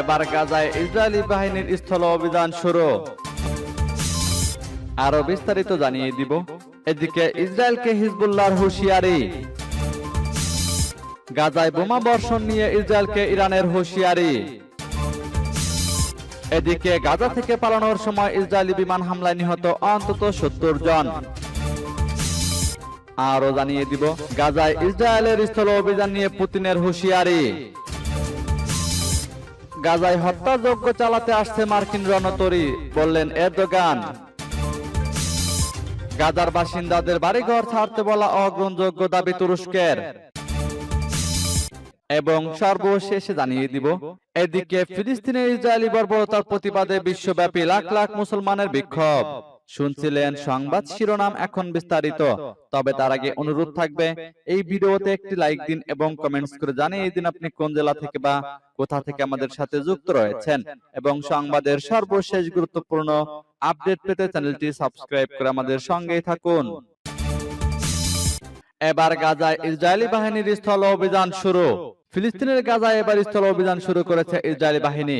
এবার গাজায় ইসরায়েলি বাহিনীর স্থল অভিযান শুরু। আরও বিস্তারিত জানিয়ে দিব। এদিকে ইসরায়েলকে হিজবুল্লাহর হুঁশিয়ারি। গাজায় বোমা বর্ষণ নিয়ে ইসরায়েলকে ইরানের হুঁশিয়ারি। এদিকে গাজা থেকে পালানোর সময় ইসরায়েলি বিমান হামলায় নিহত অন্তত সত্তর জন। আরও জানিয়ে দিব, গাজায় ইসরায়েলের স্থল অভিযান নিয়ে পুতিনের হুঁশিয়ারি। গাজায় হত্যাযজ্ঞ চালাতে আসছে মার্কিন রণতরী, বললেন এরদোগান। গাজার বাসিন্দাদের বাড়িঘর ছাড়তে বলা অগ্রহণযোগ্য দাবি তুরস্কের। এবং সর্বশেষে জানিয়ে দিব, এদিকে ফিলিস্তিনের ইসরায়েলি বর্বরতার প্রতিবাদে বিশ্বব্যাপী লাখ লাখ মুসলমানের বিক্ষোভ। শুনছিলেন সংবাদ শিরোনাম এখন বিস্তারিত। তবে তার আগে অনুরোধ থাকবে এই ভিডিওতে একটি লাইক দিন এবং কমেন্টস করে জানিয়ে দিন আপনি কোন জেলা থেকে বা কোথা থেকে আমাদের সাথে যুক্ত রয়েছেন এবং সংবাদের সর্বশেষ গুরুত্বপূর্ণ আপডেট পেতে চ্যানেলটি সাবস্ক্রাইব করে আমাদের সঙ্গেই থাকুন। এবার গাজায় ইসরায়েলি বাহিনীর স্থল অভিযান শুরু। ফিলিস্তিনের গাজায় এবার স্থল অভিযান শুরু করেছে ইসরায়েলি বাহিনী।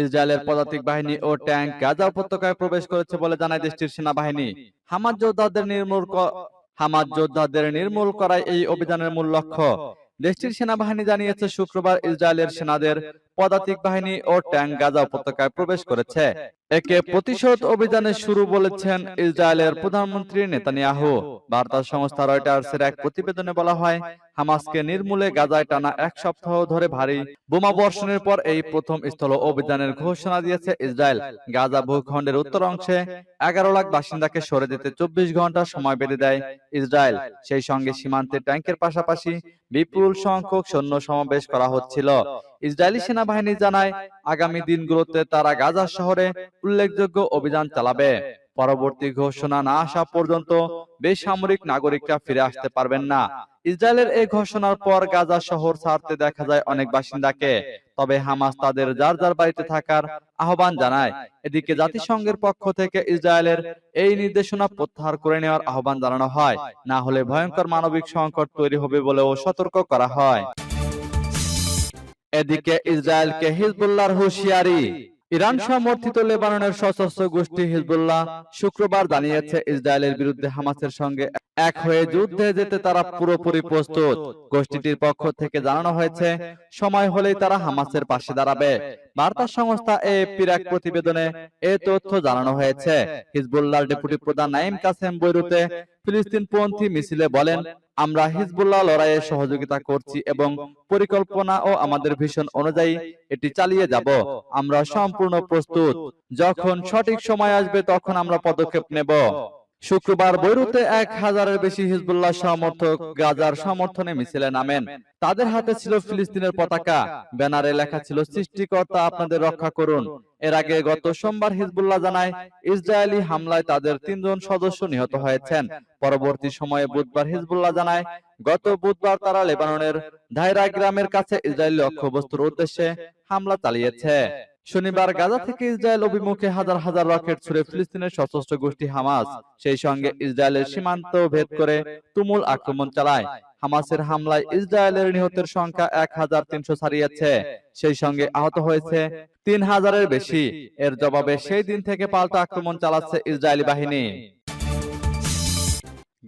ইসরায়েলের পদাতিক বাহিনী ও ট্যাঙ্ক গাজা উপত্যকায় প্রবেশ করেছে বলে জানায় দেশটির সেনাবাহিনী। হামাজ যোদ্ধাদের নির্মূল হামাজ যোদ্ধাদের নির্মূল করাই এই অভিযানের মূল লক্ষ্য। দেশটির সেনাবাহিনী জানিয়েছে, শুক্রবার ইসরায়েলের সেনাদের পদাতিক বাহিনী ও ট্যাঙ্ক গাজা উপত্যকায় প্রবেশ করেছে। একে প্রতিশোধ অভিযানের শুরু বলেছেন ইসরায়েলের প্রধানমন্ত্রী নেতানিয়াহু। বার্তা সংস্থা রয়টার্সের এক প্রতিবেদনে বলা হয়, হামাসকে নির্মূলে গাজায় টানা এক সপ্তাহ ধরে ভারী বোমা বর্ষণের পর এই প্রথম স্থল অভিযানের ঘোষণা দিয়েছে ইসরায়েল। গাজা ভূখণ্ডের উত্তর অংশে এগারো লাখ বাসিন্দাকে সরে দিতে চব্বিশ ঘণ্টা সময় বেঁধে দেয় ইসরায়েল। সেই সঙ্গে সীমান্তে ট্যাঙ্কের পাশাপাশি বিপুল সংখ্যক সৈন্য সমাবেশ করা হচ্ছিল। ইসরায়েলি সেনাবাহিনী জানায়, আগামী দিনগুলোতে তারা গাজা শহরে উল্লেখযোগ্য অভিযান চালাবে। পরবর্তী ঘোষণা না আসা পর্যন্ত বেসামরিক নাগরিকরা ফিরে আসতে পারবেন না। ইসরায়েলের এই ঘোষণার পর গাজা শহর ছাড়তে দেখা যায় অনেক বাসিন্দাকে। তবে হামাস তাদের যার যার বাড়িতে থাকার আহ্বান জানায়। এদিকে জাতিসংঘের পক্ষ থেকে ইসরায়েলের এই নির্দেশনা প্রত্যাহার করে নেওয়ার আহ্বান জানানো হয়। না হলে ভয়ঙ্কর মানবিক সংকট তৈরি হবে বলেও সতর্ক করা হয়। এদিকে ইসরায়েলকে হিজবুল্লাহর হুঁশিয়ারি। ইরান সমর্থিত লেবাননের সশস্ত্র গোষ্ঠী হিজবুল্লাহ শুক্রবার জানিয়েছে ইসরায়েলের বিরুদ্ধে হামাসের সঙ্গে এক হয়ে যুদ্ধে যেতে তারা পুরোপুরি প্রস্তুত। গোষ্ঠীটির পক্ষ থেকে জানানো হয়েছে সময় হলেই তারা হামাসের পাশে দাঁড়াবে। বার্তা সংস্থা এ এক প্রতিবেদনে এ তথ্য জানানো হয়েছে। হিজবুল্লাহর ডেপুটি প্রধান নাইম কাসেম বৈরুতে ফিলিস্তিনপন্থী মিছিলে বলেন আমরা হিজবুল্লাহ লড়াইয়ে সহযোগিতা করছি এবং পরিকল্পনা ও আমাদের ভীষণ অনুযায়ী এটি চালিয়ে যাব। আমরা সম্পূর্ণ প্রস্তুত। যখন সঠিক সময় আসবে, তখন আমরা পদক্ষেপ নেব। শুক্রবার বৈরুতে এক হাজারের বেশি হিজবুল্লাহ সমর্থক গাজার সমর্থনে মিছিলে নামেন। তাদের হাতে ছিল ফিলিস্তিনের পতাকা। ব্যানারে লেখা ছিল, সৃষ্টিকর্তা আপনাদের রক্ষা করুন। এর আগে গত সোমবার হিজবুল্লাহ জানায়, ইসরায়েলি হামলায় তাদের তিনজন সদস্য নিহত হয়েছেন। পরবর্তী সময়ে বুধবার হিজবুল্লাহ জানায়, গত বুধবার তারা লেবাননের ধাইরা গ্রামের কাছে ইসরায়েলি লক্ষ্যবস্তুর উদ্দেশ্যে হামলা চালিয়েছে। শনিবার গাজা থেকে ইসরায়েল অভিমুখে হাজার হাজার রকেট ছুড়ে ফিলিস্তিনের সশস্ত্র গোষ্ঠী হামাস। সেই সঙ্গে ইসরায়েলের সীমান্ত ভেদ করে তুমুল আক্রমণ চালায়। হামাসের হামলায় ইসরায়েলের নিহতের সংখ্যা এক হাজার তিনশো ছাড়িয়েছে। সেই সঙ্গে আহত হয়েছে তিন হাজারের বেশি। এর জবাবে সেই দিন থেকে পাল্টা আক্রমণ চালাচ্ছে ইসরায়েলি বাহিনী।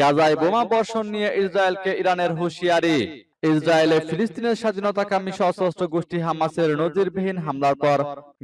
গাজায় বোমা বর্ষণ নিয়ে ইসরায়েলকে ইরানের হুঁশিয়ারি। ইসরায়েলে ফিলিস্তিনের স্বাধীনতাকামী সশস্ত্র গোষ্ঠী হামাসের নজিরবিহীন হামলার পর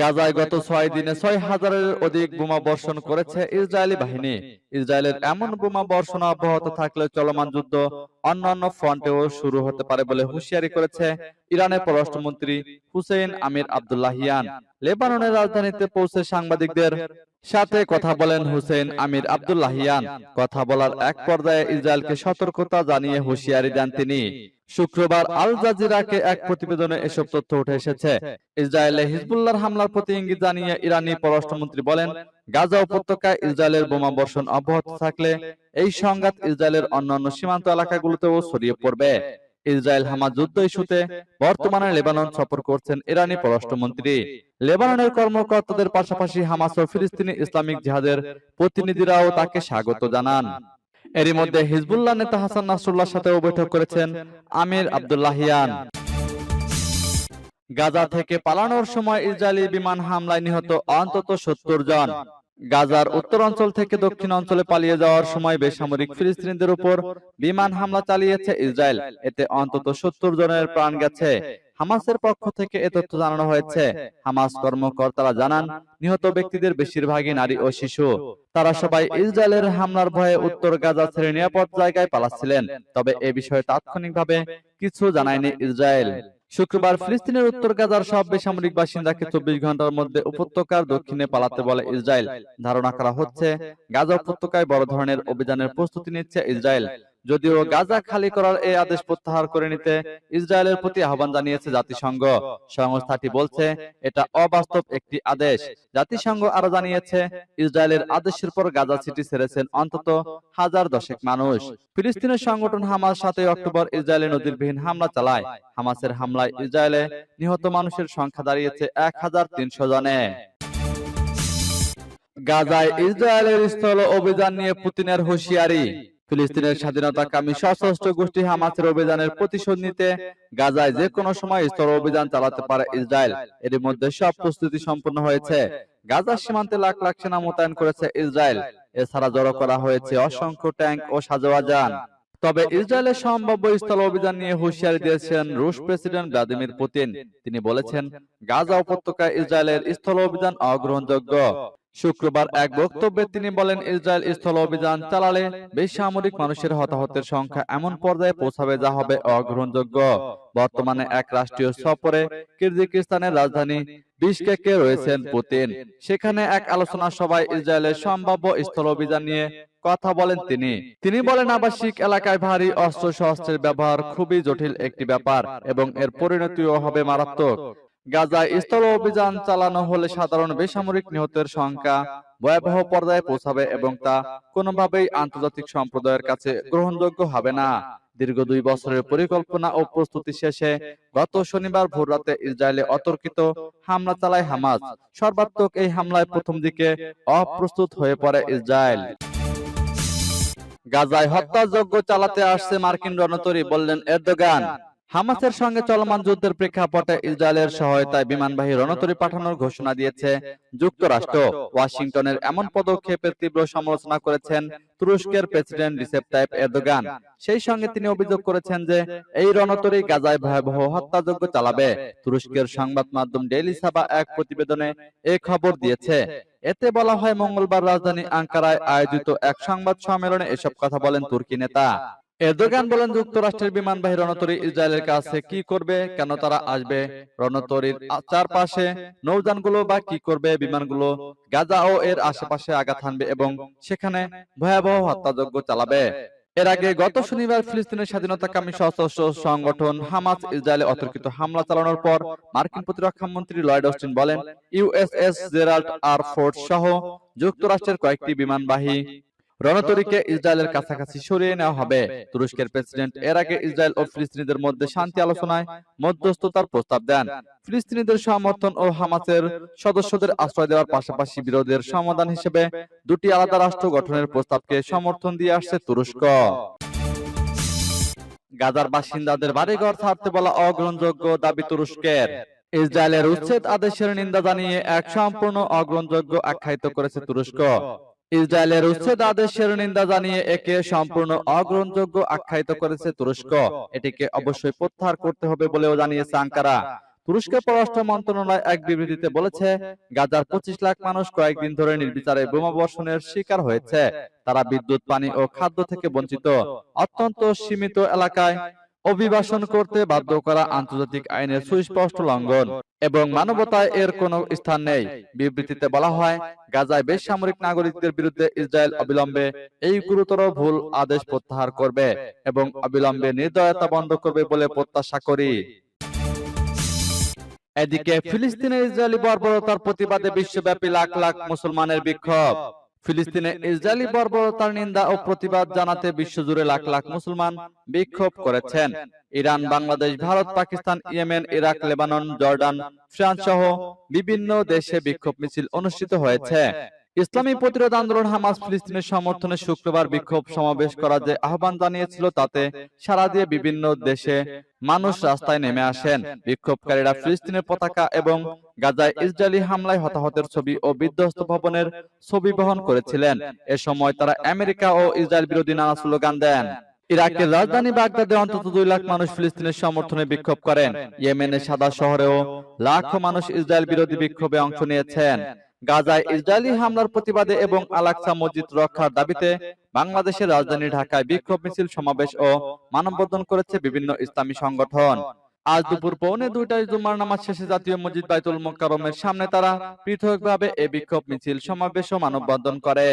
গাজায় গত ছয় দিনে ছয় হাজারের অধিক বোমা বর্ষণ করেছে ইসরায়েলি বাহিনী। ইসরায়েলের এমন বোমা বর্ষণ অব্যাহত থাকলে চলমান যুদ্ধ অন্যান্য ফ্রন্টেও শুরু হতে পারে বলে হুঁশিয়ারি করেছে ইরানের পররাষ্ট্রমন্ত্রী হুসেইন আমির আব্দুল্লাহিয়ান। লেবাননের রাজধানীতে পৌঁছে সাংবাদিকদের সাথে কথা বলেন হুসেইন আমির আব্দুল্লাহিয়ান। কথা বলার এক পর্যায়ে ইসরায়েলকে সতর্কতা জানিয়ে হুঁশিয়ারি দেন তিনি শুক্রবার আল জাজিরাকে এক প্রতিবেদনে এসব তথ্য উঠে এসেছে। ইসরায়েলে হিজবুল্লাহর হামলার প্রতি ইঙ্গিত জানিয়ে ইরানি পররাষ্ট্রমন্ত্রী বলেন গাজা উপত্যকায় ইসরায়েলের বোমা বর্ষণ অব্যাহত থাকলে এই সংঘাত ইসরায়েলের অন্যান্য সীমান্ত এলাকাগুলোতেও ছড়িয়ে পড়বে। ইসরায়েল হামাজ যুদ্ধ ইস্যুতে বর্তমানে লেবানন সফর করছেন ইরানি পররাষ্ট্রমন্ত্রী। লেবাননের কর্মকর্তাদের পাশাপাশি হামাস ও ফিলিস্তিনি ইসলামিক জিহাদের প্রতিনিধিরাও তাকে স্বাগত জানান। এরই মধ্যে হিজবুল্লাহ নেতা হাসান নাসরুল্লাহর সাথেও বৈঠক করেছেন আমির আব্দুল্লাহিয়ান গাজা থেকে পালানোর সময় ইসরায়েলি বিমান হামলায় নিহত অন্তত সত্তর জন। গাজার উত্তর অঞ্চল থেকে দক্ষিণ অঞ্চলে পালিয়ে যাওয়ার সময় বেসামরিক ফিলিস্তিনিদের উপর বিমান হামলা চালিয়েছে ইসরায়েল। এতে অন্তত সত্তর জনের প্রাণ গেছে। হামাসের পক্ষ থেকে এ তথ্য জানানো হয়েছে। হামাস কর্মকর্তারা জানান নিহত ব্যক্তিদের বেশিরভাগই নারী ও শিশু। তারা সবাই ইসরায়েলের হামলার ভয়ে উত্তর গাজা ছেড়ে নিরাপদ জায়গায় পালাচ্ছিলেন তবে এ বিষয়ে তাৎক্ষণিকভাবে কিছু জানায়নি ইসরায়েল। শুক্রবার ফিলিস্তিনের উত্তর গাজার সব বেসামরিক বাসিন্দাকে চব্বিশ ঘণ্টার মধ্যে উপত্যকার দক্ষিণে পালাতে বলে ইসরায়েল। ধারণা করা হচ্ছে গাজা উপত্যকায় বড় ধরনের অভিযানের প্রস্তুতি নিচ্ছে ইসরায়েল। যদিও গাজা খালি করার এই আদেশ প্রত্যাহার করে নিতে ইসরায়েলের প্রতি আহ্বান জানিয়েছে জাতিসংঘ। সংস্থাটি বলছে এটা অবাস্তব একটি আদেশ। জাতিসংঘ আরও জানিয়েছে ইসরায়েলের আদেশের পর গাজা সিটি ছেড়েছেন অন্তত হাজার দশেক মানুষ। ফিলিস্তিনের সংগঠন হামাস সাতই অক্টোবর ইসরায়েলে নদীরবিহীন হামলা চালায়। হামাসের হামলায় ইসরায়েলে নিহত মানুষের সংখ্যা দাঁড়িয়েছে এক হাজার তিনশো জনে। গাজায় ইসরায়েলের স্থল অভিযান নিয়ে পুতিনের হুঁশিয়ারি ফিলিস্তিনের স্বাধীনতাকামী সশস্ত্র গোষ্ঠী হামাসের অভিযানের প্রতিশোধ নিতে গাজায় যে কোনো সময় স্থল অভিযান চালাতে পারে ইসরায়েল। এর মধ্যে সব প্রস্তুতি সম্পন্ন হয়েছে। গাজার সীমান্তে লাখ লাখ সেনা মোতায়েন করেছে ইসরায়েল। এছাড়া জড়ো করা হয়েছে অসংখ্য ট্যাঙ্ক ও সাজোয়া যান। তবে ইসরায়েলের সম্ভাব্য স্থল অভিযান নিয়ে হুঁশিয়ারি দিয়েছেন রুশ প্রেসিডেন্ট ভ্লাদিমির পুতিন। তিনি বলেছেন গাজা উপত্যকায় ইসরায়েলের স্থল অভিযান অগ্রহণযোগ্য। শুক্রবার এক বক্তব্যে তিনি বলেন ইসরায়েল স্থল অভিযান চালালে বেসামরিক মানুষের হতাহতের সংখ্যা এমন পর্যায়ে পৌঁছাবে যা হবে অগ্রহণযোগ্য। বর্তমানে এক রাষ্ট্রীয় সফরে কিরজিকিস্তানের রাজধানী বিশকেকে রয়েছেন পুতিন। সেখানে এক আলোচনা সভায় ইসরায়েলের সম্ভাব্য স্থল অভিযান নিয়ে কথা বলেন তিনি। তিনি। বলেন আবাসিক এলাকায় ভারী অস্ত্র শস্ত্রের ব্যবহার খুবই জটিল একটি ব্যাপার এবং এর পরিণতিও হবে মারাত্মক। গাজায় স্থল অভিযান চালানো হলে সাধারণ বেসামরিক নিহতের সংখ্যা ভয়াবহ পর্যায়ে পৌঁছাবে এবং তা কোনোভাবেই আন্তর্জাতিক সম্প্রদায়ের কাছে গ্রহণযোগ্য হবে না। দীর্ঘ দুই বছরের পরিকল্পনা ও প্রস্তুতি শেষে গত শনিবার ভোররাতে ইসরায়েলে অতর্কিত হামলা চালায় হামাস। সর্বাত্মক এই হামলায় প্রথম দিকে অপ্রস্তুত হয়ে পড়ে ইসরায়েল। গাজায় হত্যাযজ্ঞ চালাতে আসছে মার্কিন রণতরী বললেন এরদোগান। হামাসের সঙ্গে চলমান যুদ্ধের প্রেক্ষাপটে ইসরায়েলের সহায়তায় বিমানবাহী রণতরী পাঠানোর ঘোষণা দিয়েছে। যুক্তরাষ্ট্র। ওয়াশিংটনের এমন পদক্ষেপের তীব্র সমালোচনা করেছেন তুরস্কের প্রেসিডেন্ট রিসেপ তাইপ এরদোগান। সেই সঙ্গে তিনি অভিযোগ করেছেন যে এই রণতরী গাজায় ভয়াবহ হত্যাযজ্ঞ চালাবে। তুরস্কের সংবাদ মাধ্যম ডেইলি সাবা এক প্রতিবেদনে এ খবর দিয়েছে। এতে বলা হয় মঙ্গলবার রাজধানী আঙ্কারায় আয়োজিত এক সংবাদ সম্মেলনে এসব কথা বলেন তুর্কি নেতা। এরদোগান বলেন যুক্তরাষ্ট্রের বিমানবাহী রণতরী ইসরায়েলের কাছে কি করবে, কেন তারা আসবে, রণতরীর চারপাশে নৌযানগুলো বা কি করবে, বিমানগুলো গাজা ও এর আশেপাশে আঘাত হানবে এবং সেখানে ভয়াবহ হত্যাযজ্ঞ চালাবে। এর আগে গত শনিবার ফিলিস্তিনের স্বাধীনতাকামী সশস্ত্র সংগঠন হামাস ইসরায়েলে অতর্কিত হামলা চালানোর পর মার্কিন প্রতিরক্ষা মন্ত্রী লয়েড অস্টিন বলেন, ইউএসএস জেরাল্ড আর ফোর্ড সহ যুক্তরাষ্ট্রের কয়েকটি বিমানবাহী রণতরীকে ইসরায়েলের কাছাকাছি সরিয়ে নেওয়া হবে। তুরস্কের প্রেসিডেন্ট এর আগে ইসরায়েল ও ফিলিস্তিনিদের মধ্যে শান্তি আলোচনায় মধ্যস্থতার প্রস্তাব দেন। ফিলিস্তিনিদের সমর্থন ও হামাসের সদস্যদের আশ্রয় দেওয়ার পাশাপাশি বিরোধের সমাধান হিসেবে দুটি আলাদা রাষ্ট্র গঠনের প্রস্তাবকে সমর্থন দিয়ে আসছে তুরস্ক। গাজার বাসিন্দাদের বাড়িঘর ছাড়তে বলা অগ্রহণযোগ্য দাবি তুরস্কের। ইসরায়েলের উচ্ছেদ আদেশের নিন্দা জানিয়ে এক সম্পূর্ণ অগ্রহণযোগ্য আখ্যায়িত করেছে তুরস্ক। ইসরায়েলের উচ্ছেদ আদেশের নিন্দা জানিয়ে একে সম্পূর্ণ অগ্রহণযোগ্য আখ্যায়িত করেছে তুরস্ক। এটিকে অবশ্যই প্রত্যাহার করতে হবে বলেও জানিয়েছে আঙ্কারা। তুরস্কের পররাষ্ট্র মন্ত্রণালয় এক বিবৃতিতে বলেছে গাজার পঁচিশ লাখ মানুষ কয়েকদিন ধরে নির্বিচারে বোমা বর্ষণের শিকার হয়েছে। তারা বিদ্যুৎ পানি ও খাদ্য থেকে বঞ্চিত অত্যন্ত সীমিত এলাকায়। অভিবাসন করতে বাধ্য করা আন্তর্জাতিক আইনের সুস্পষ্ট লঙ্ঘন এবং মানবতায় এর কোনো স্থান নেই। বিবৃতিতে বলা হয়, গাজায় বেসামরিক নাগরিকদের বিরুদ্ধে ইসরায়েল অবিলম্বে এই গুরুতর ভুল আদেশ প্রত্যাহার করবে এবং অবিলম্বে নির্দয়তা বন্ধ করবে বলে প্রত্যাশা করি। এদিকে ফিলিস্তিনে ইসরায়েলি বর্বরতার প্রতিবাদে বিশ্বব্যাপী লাখ লাখ মুসলমানের বিক্ষোভ। ফিলিস্তিনে ইসরায়েলি বর্বরতার নিন্দা ও প্রতিবাদ জানাতে বিশ্বজুড়ে লাখ লাখ মুসলমান বিক্ষোভ করেছেন। Iran, Bangladesh, Bharat, Pakistan, Yemen, Iraq, Lebanon, Jordan, France সহ বিভিন্ন দেশে বিক্ষোভ মিছিল অনুষ্ঠিত হয়েছে। ইসলামী প্রতিরোধ আন্দোলন হামাস ফিলিস্তিনের সমর্থনে শুক্রবার বিক্ষোভ সমাবেশ করার যে আহ্বান জানিয়েছিল, তাতে সারা দিয়ে বিভিন্ন দেশে মানুষ রাস্তায় নেমে আসেন। বিক্ষোভকারীরা ফিলিস্তিনের পতাকা এবং গাজায় ইসরায়েলি হামলায় হতাহতের ছবি ও বিধ্বস্ত ভবনের ছবি বহন করেছিলেন। এ সময় তারা আমেরিকা ও ইসরায়েল বিরোধী নানা স্লোগান দেন। ইরাকের রাজধানী বাগদাদে অন্তত দুই লাখ মানুষ ফিলিস্তিনের সমর্থনে বিক্ষোভ করেন। ইয়েমেনের সাদা শহরেও লাখো মানুষ ইসরায়েল বিরোধী বিক্ষোভে অংশ নিয়েছেন। গাজায় ইসরায়েলি হামলার প্রতিবাদে এবং আলাকসা মসজিদ রক্ষার দাবিতে বাংলাদেশের রাজধানী ঢাকায় বিক্ষোভ মিছিল সমাবেশ ও মানববন্ধন করেছে বিভিন্ন ইসলামী সংগঠন। আজ দুপুর পৌনে দুইটায় জুমার নামাজ শেষে জাতীয় মসজিদ বাইতুল মোকারমের সামনে তারা পৃথকভাবে এ বিক্ষোভ মিছিল সমাবেশ ও মানববন্ধন করে।